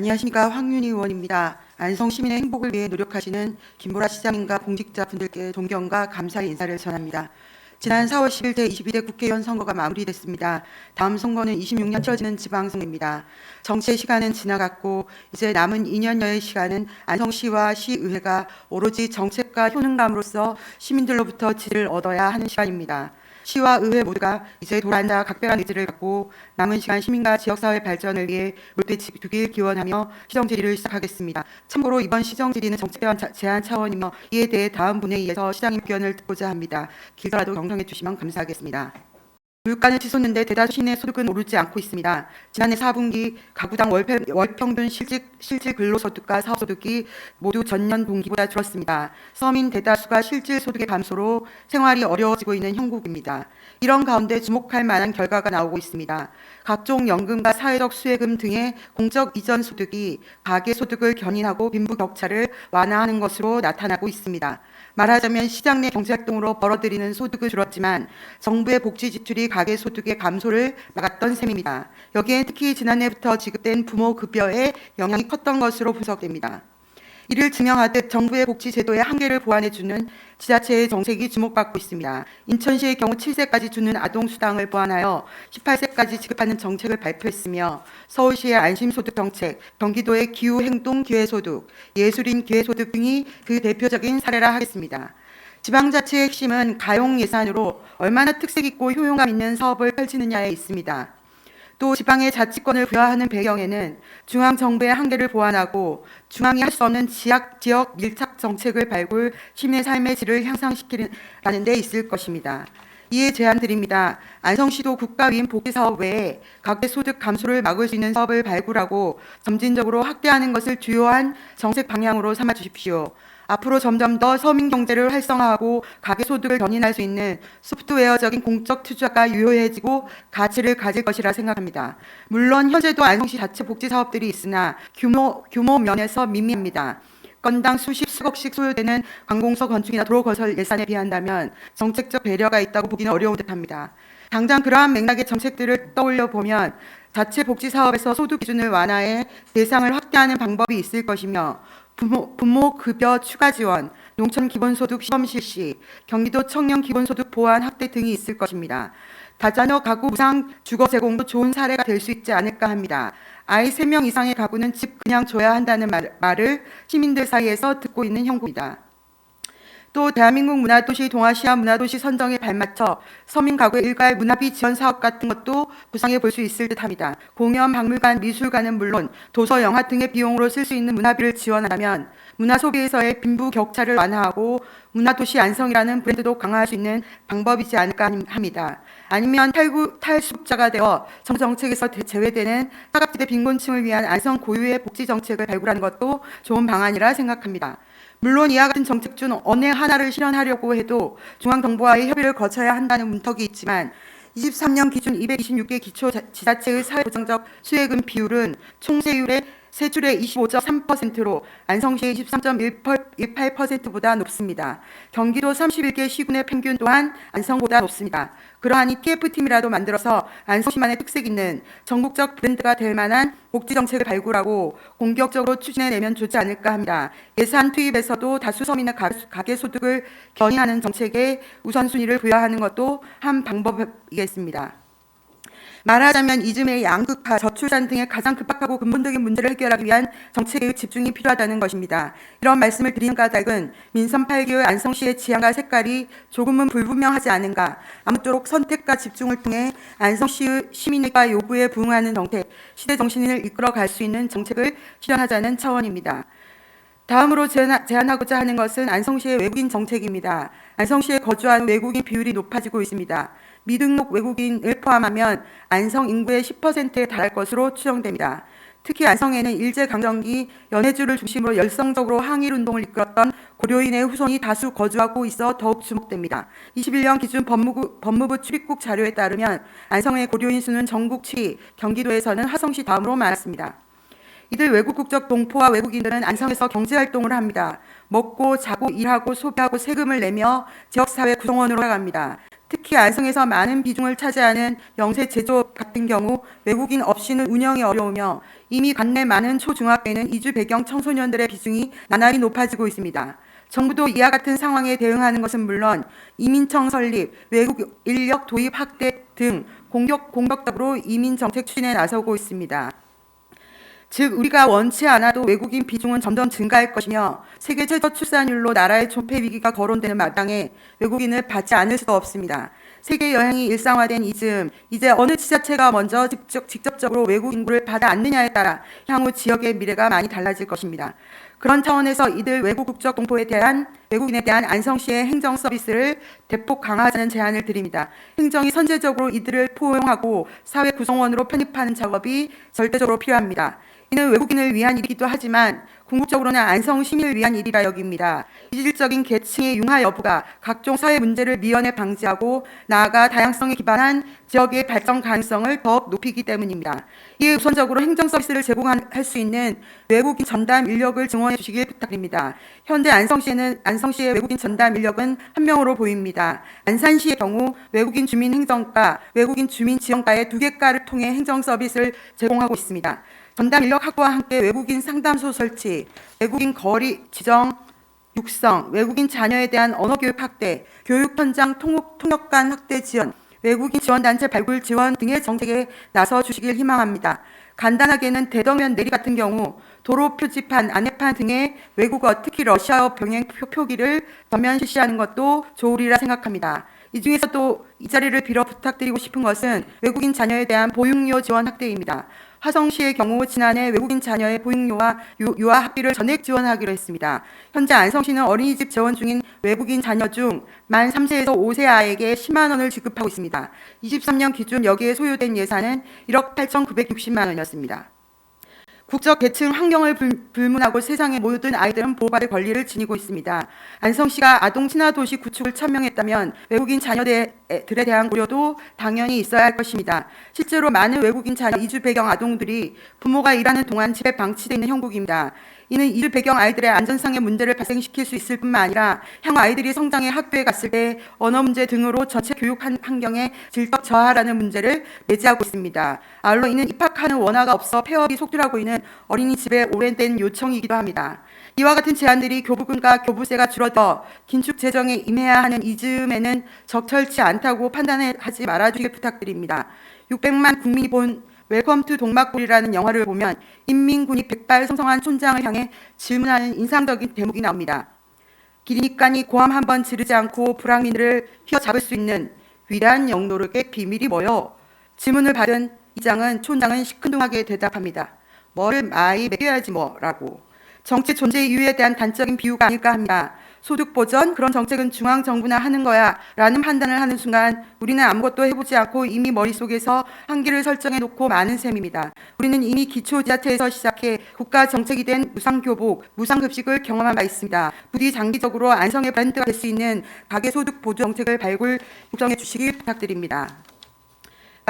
안녕하십니까 황윤희 의원입니다. 안성 시민의 행복을 위해 노력하시는 김보라 시장님과 공직자분들께 존경과 감사의 인사를 전합니다. 지난 4월 10일 제22대 국회의원 선거가 마무리됐습니다. 다음 선거는 26년 치러지는 지방선거입니다. 정치의 시간은 지나갔고 이제 남은 2년여의 시간은 안성시와 시의회가 오로지 정책과 효능감으로써 시민들로부터 지를 얻어야 하는 시간입니다. 시와 의회 모두가 이제 돌아앉아 각별한 의지를 갖고 남은 시간 시민과 지역사회 발전을 위해 물대주길 기원하며 시정 질의를 시작하겠습니다. 참고로 이번 시정 질의는 정책 제안 차원이며 이에 대해 다음 본회의에서 시장님 의견을 듣고자 합니다. 길더라도 경청해 주시면 감사하겠습니다. 물가는 치솟는데 대다수 시민의 소득은 오르지 않고 있습니다. 지난해 4분기 가구당 월평, 월평균 실질, 실질 근로소득과 사업소득이 모두 전년 동기보다 줄었습니다. 서민 대다수가 실질 소득의 감소로 생활이 어려워지고 있는 형국입니다. 이런 가운데 주목할 만한 결과가 나오고 있습니다. 각종 연금과 사회적 수혜금 등의 공적 이전 소득이 가계 소득을 견인하고 빈부 격차를 완화하는 것으로 나타나고 있습니다. 말하자면 시장 내 경제 활동으로 벌어들이는 소득은 줄었지만 정부의 복지 지출이 가계 소득의 감소를 막았던 셈입니다. 여기에 특히 지난해부터 지급된 부모 급여의 영향이 컸던 것으로 분석됩니다. 이를 증명하듯 정부의 복지 제도의 한계를 보완해주는 지자체의 정책이 주목받고 있습니다. 인천시의 경우 7세까지 주는 아동수당을 보완하여 18세까지 지급하는 정책을 발표했으며 서울시의 안심소득 정책, 경기도의 기후행동 기회소득, 예술인 기회소득 등이 그 대표적인 사례라 하겠습니다. 지방자치의 핵심은 가용 예산으로 얼마나 특색 있고 효용감 있는 사업을 펼치느냐에 있습니다. 또 지방의 자치권을 부여하는 배경에는 중앙 정부의 한계를 보완하고 중앙이 할 수 없는 지역, 지역 밀착 정책을 발굴 시민의 삶의 질을 향상시키는 데 있을 것입니다. 이에 제안드립니다. 안성시도 국가위임 복지사업 외에 각계 소득 감소를 막을 수 있는 사업을 발굴하고 점진적으로 확대하는 것을 주요한 정책 방향으로 삼아 주십시오. 앞으로 점점 더 서민 경제를 활성화하고 가계 소득을 견인할 수 있는 소프트웨어적인 공적 투자가 유효해지고 가치를 가질 것이라 생각합니다. 물론 현재도 안성시 자체 복지 사업들이 있으나 규모 규모 면에서 미미합니다. 건당 수십 수억씩 소요되는 관공서 건축이나 도로 건설 예산에 비한다면 정책적 배려가 있다고 보기는 어려운 듯합니다. 당장 그러한 맥락의 정책들을 떠올려 보면 자체 복지 사업에서 소득 기준을 완화해 대상을 확대하는 방법이 있을 것이며 부모, 부모 급여 추가 지원, 농촌 기본소득 시범 실시, 경기도 청년 기본소득 보완 확대 등이 있을 것입니다. 다자녀 가구 무상 주거 제공도 좋은 사례가 될 수 있지 않을까 합니다. 아이 3명 이상의 가구는 집 그냥 줘야 한다는 말, 말을 시민들 사이에서 듣고 있는 형국입니다. 또 대한민국 문화도시 동아시아 문화도시 선정에 발맞춰 서민 가구의 일괄 문화비 지원 사업 같은 것도 구상해 볼 수 있을 듯합니다. 공연, 박물관, 미술관은 물론 도서, 영화 등의 비용으로 쓸 수 있는 문화비를 지원하면 문화 소비에서의 빈부 격차를 완화하고 문화도시 안성이라는 브랜드도 강화할 수 있는 방법이지 않을까 합니다. 아니면 탈구, 탈숙자가 되어 정부 정책에서 제외되는 사각지대 빈곤층을 위한 안성 고유의 복지 정책을 발굴하는 것도 좋은 방안이라 생각합니다. 물론 이와 같은 정책 중 어느 하나를 실현하려고 해도 중앙정부와의 협의를 거쳐야 한다는 문턱이 있지만 23년 기준 226개 기초 지자체의 사회보장적 수혜금 비율은 총세율의 세 줄의 25.3%로 안성시의 23.18%보다 높습니다. 경기도 31개 시군의 평균 또한 안성보다 높습니다. 그러하니 TF팀이라도 만들어서 안성시만의 특색 있는 전국적 브랜드가 될 만한 복지 정책을 발굴하고 공격적으로 추진해내면 좋지 않을까 합니다. 예산 투입에서도 다수 서민의 가계 소득을 견인하는 정책에 우선순위를 부여하는 것도 한 방법이겠습니다. 말하자면 이즘의 양극화, 저출산 등의 가장 급박하고 근본적인 문제를 해결하기 위한 정책의 집중이 필요하다는 것입니다. 이런 말씀을 드리는 까닭은 민선 8개의 안성시의 지향과 색깔이 조금은 불분명하지 않은가. 아무쪼록 선택과 집중을 통해 안성시 시민과 요구에 부응하는 정책, 시대 정신을 이끌어갈 수 있는 정책을 실현하자는 차원입니다. 다음으로 제안하고자 하는 것은 안성시의 외국인 정책입니다. 안성시에 거주하는 외국인 비율이 높아지고 있습니다. 미등록 외국인을 포함하면 안성 인구의 10%에 달할 것으로 추정됩니다. 특히 안성에는 일제강점기 연해주를 중심으로 열성적으로 항일운동을 이끌었던 고려인의 후손이 다수 거주하고 있어 더욱 주목됩니다. 21년 기준 법무부, 법무부 출입국 자료에 따르면 안성의 고려인 수는 전국 7위, 경기도에서는 화성시 다음으로 많았습니다. 이들 외국 국적 동포와 외국인들은 안성에서 경제활동을 합니다. 먹고 자고 일하고 소비하고 세금을 내며 지역사회 구성원으로 나갑니다. 특히 안성에서 많은 비중을 차지하는 영세 제조업 같은 경우 외국인 없이는 운영이 어려우며 이미 관내 많은 초중학교에는 이주 배경 청소년들의 비중이 나날이 높아지고 있습니다. 정부도 이와 같은 상황에 대응하는 것은 물론 이민청 설립, 외국 인력 도입 확대 등 공격 공격적으로 이민 정책 추진에 나서고 있습니다. 즉 우리가 원치 않아도 외국인 비중은 점점 증가할 것이며 세계 최저 출산율로 나라의 존폐 위기가 거론되는 마당에 외국인을 받지 않을 수가 없습니다. 세계 여행이 일상화된 이즘 이제 어느 지자체가 먼저 직접, 직접적으로 외국 인구를 받아 안느냐에 따라 향후 지역의 미래가 많이 달라질 것입니다. 그런 차원에서 이들 외국 국적 공포에 대한 외국인에 대한 안성시의 행정 서비스를 대폭 강화하자는 제안을 드립니다. 행정이 선제적으로 이들을 포용하고 사회 구성원으로 편입하는 작업이 절대적으로 필요합니다. 이는 외국인을 위한 일이기도 하지만 궁극적으로는 안성 시민을 위한 일이라 여깁니다. 이질적인 계층의 융화 여부가 각종 사회 문제를 미연에 방지하고 나아가 다양성에 기반한 지역의 발전 가능성을 더욱 높이기 때문입니다. 이에 우선적으로 행정 서비스를 제공할 수 있는 외국인 전담 인력을 증원해 주시길 부탁드립니다. 현재 안성시에는 안성시의 외국인 전담 인력은 한 명으로 보입니다. 안산시의 경우 외국인 주민 행정과 외국인 주민 지원과의 두 개과를 통해 행정 서비스를 제공하고 있습니다. 전담 인력 확보와 함께 외국인 상담소 설치, 외국인 거리 지정 육성, 외국인 자녀에 대한 언어 교육 확대, 교육 현장 통역, 통역관 확대 지원, 외국인 지원단체 발굴 지원 등의 정책에 나서 주시길 희망합니다. 간단하게는 대도면 내리 같은 경우 도로 표지판, 안내판 등의 외국어, 특히 러시아어 병행 표- 표기를 전면 실시하는 것도 좋으리라 생각합니다. 이 중에서도 이 자리를 빌어 부탁드리고 싶은 것은 외국인 자녀에 대한 보육료 지원 확대입니다. 화성시의 경우 지난해 외국인 자녀의 보육료와 유- 유아 학비를 전액 지원하기로 했습니다. 현재 안성시는 어린이집 재원 중인 외국인 자녀 중 만 3세에서 5세 아이에게 10만 원을 지급하고 있습니다. 23년 기준 여기에 소요된 예산은 1억 8,960만 원이었습니다. 국적 계층 환경을 불, 불문하고 세상의 모든 아이들은 보호받을 권리를 지니고 있습니다. 안성시가 아동 친화 도시 구축을 천명했다면 외국인 자녀들에 대한 고려도 당연히 있어야 할 것입니다. 실제로 많은 외국인 자녀 이주 배경 아동들이 부모가 일하는 동안 집에 방치되어 있는 형국입니다. 이는 이주 배경 아이들의 안전상의 문제를 발생시킬 수 있을 뿐만 아니라 향후 아이들이 성장해 학교에 갔을 때 언어 문제 등으로 전체 교육 한- 환경의 질적 저하라는 문제를 내재하고 있습니다. 아울러 이는 입학하는 원화가 없어 폐업이 속출하고 있는 어린이집의 오랜된 요청이기도 합니다. 이와 같은 제안들이 교부금과 교부세가 줄어들어 긴축 재정에 임해야 하는 이즈음에는 적절치 않다고 판단하지 말아주길 부탁드립니다. 600만 국민이 본 웰컴 투 동막골이라는 영화를 보면 인민군이 백발 성성한 촌장을 향해 질문하는 인상적인 대목이 나옵니다. 기리니까니 고함 한 번 지르지 않고 불황민들을 휘어잡을 수 있는 위대한 영노력의 비밀이 뭐요? 질문을 받은 이장은 촌장은 시큰둥하게 대답합니다. 뭐를 많이 먹여야지 뭐라고. 정치 존재 이유에 대한 단적인 비유가 아닐까 합니다. 소득 보전 그런 정책은 중앙 정부나 하는 거야라는 판단을 하는 순간 우리는 아무것도 해보지 않고 이미 머릿속에서 한계를 설정해 놓고 많은 셈입니다. 우리는 이미 기초 지자체에서 시작해 국가 정책이 된 무상 교복, 무상 급식을 경험한 바 있습니다. 부디 장기적으로 안성의 브랜드가 될 수 있는 가계 소득 보조 정책을 발굴 구정해 주시길 부탁드립니다.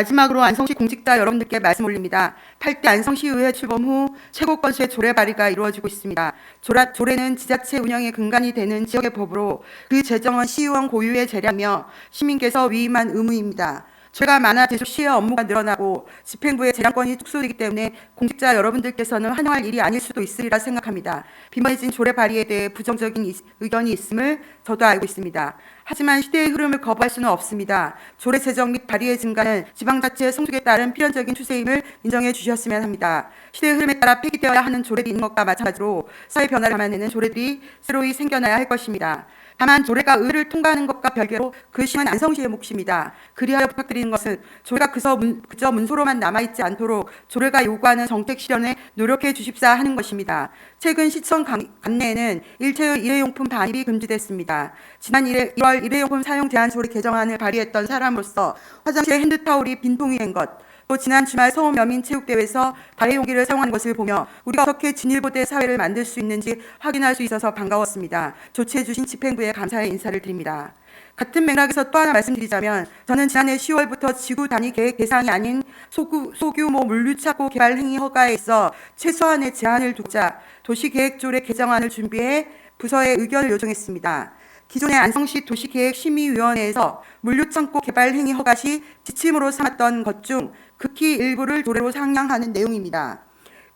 마지막으로 안성시 공직자 여러분들께 말씀 올립니다. 8대 안성시의회 출범 후 최고 건수의 조례 발의가 이루어지고 있습니다. 조라, 조례는 지자체 운영의 근간이 되는 지역의 법으로 그 제정은 시의원 고유의 재량며 시민께서 위임한 의무입니다. 죄가 많아질수록 시의 업무가 늘어나고 집행부의 재량권이 축소되기 때문에 공직자 여러분들께서는 환영할 일이 아닐 수도 있으리라 생각합니다. 빈번해진 조례 발의에 대해 부정적인 이- 의견이 있음을 저도 알고 있습니다. 하지만 시대의 흐름을 거부할 수는 없습니다. 조례 제정 및 발의의 증가는 지방자치의 성숙에 따른 필연적인 추세임을 인정해 주셨으면 합니다. 시대의 흐름에 따라 폐기되어야 하는 조례도 있는 것과 마찬가지로 사회 변화를 감안하는 조례들이 새로이 생겨나야 할 것입니다. 다만 조례가 의를 통과하는 것과 별개로 그 시는 안성시의 몫입니다. 그리하여 부탁드리는 것은 조례가 그저, 문, 그저 문서로만 남아있지 않도록 조례가 요구하는 정책 실현에 노력해 주십사 하는 것입니다. 최근 시청 감- 감내에는 일체의 일회용품 반입이 금지됐습니다. 지난 1월 일회용품 사용 제한 조례 개정안을 발의했던 사람으로서 화장실에 핸드타올이 빈통이 된 것, 또 지난 주말 서울 여민 체육대회에서 다회용기를 사용한 것을 보며 우리가 어떻게 진일보대 사회를 만들 수 있는지 확인할 수 있어서 반가웠습니다. 조치해 주신 집행부에 감사의 인사를 드립니다. 같은 맥락에서 또 하나 말씀드리자면 저는 지난해 10월부터 지구 단위 계획 대상이 아닌 소규, 소규모 물류 착고 개발 행위 허가에 있어 최소한의 제한을 두자 도시계획조례 개정안을 준비해 부서에 의견을 요청했습니다. 기존의 안성시 도시계획심의위원회에서 물류창고 개발 행위 허가 시 지침으로 삼았던 것 중 극히 일부를 조례로 상향하는 내용입니다.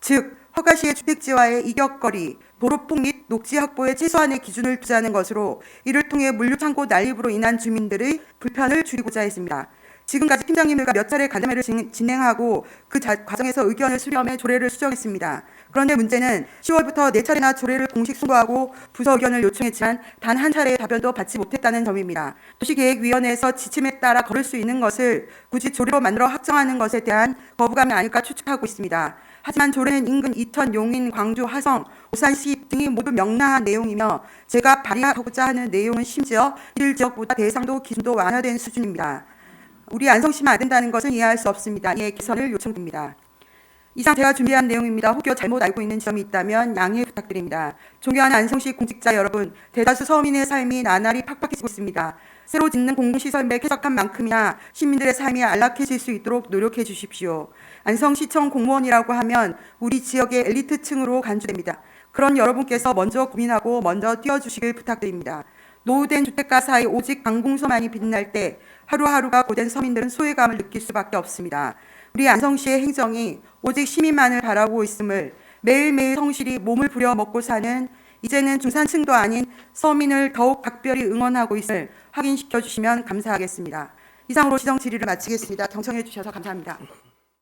즉 허가 시의 주택지와의 이격거리, 도로폭 및 녹지 확보의 최소한의 기준을 두자는 것으로 이를 통해 물류창고 난립으로 인한 주민들의 불편을 줄이고자 했습니다. 지금까지 팀장님들과 몇 차례 간담회를 진- 진행하고 그 자- 과정에서 의견을 수렴해 조례를 수정했습니다. 그런데 문제는 10월부터 네 차례나 조례를 공식 송부하고 부서 의견을 요청했지만 단 한 차례의 답변도 받지 못했다는 점입니다. 도시계획위원회에서 지침에 따라 걸을 수 있는 것을 굳이 조례로 만들어 확정하는 것에 대한 거부감이 아닐까 추측하고 있습니다. 하지만 조례는 인근 이천, 용인, 광주, 화성, 오산시 등이 모두 명랑한 내용이며 제가 발의하고자 하는 내용은 심지어 이들 지역보다 대상도 기준도 완화된 수준입니다. 우리 안성시만 안 된다는 것은 이해할 수 없습니다. 이에 개선을 요청드립니다. 이상 제가 준비한 내용입니다. 혹여 잘못 알고 있는 점이 있다면 양해 부탁드립니다. 존경하는 안성시 공직자 여러분, 대다수 서민의 삶이 나날이 팍팍해지고 있습니다. 새로 짓는 공공시설 매 쾌적한 만큼이나 시민들의 삶이 안락해질 수 있도록 노력해 주십시오. 안성시청 공무원이라고 하면 우리 지역의 엘리트층으로 간주됩니다. 그런 여러분께서 먼저 고민하고 먼저 뛰어주시길 부탁드립니다. 노후된 주택가 사이 오직 관공서만이 빛날 때 하루하루가 고된 서민들은 소외감을 느낄 수밖에 없습니다. 우리 안성시의 행정이 오직 시민만을 바라보고 있음을 매일매일 성실히 몸을 부려 먹고 사는 이제는 중산층도 아닌 서민을 더욱 각별히 응원하고 있음을 확인시켜 주시면 감사하겠습니다. 이상으로 시정 질의를 마치겠습니다. 경청해 주셔서 감사합니다.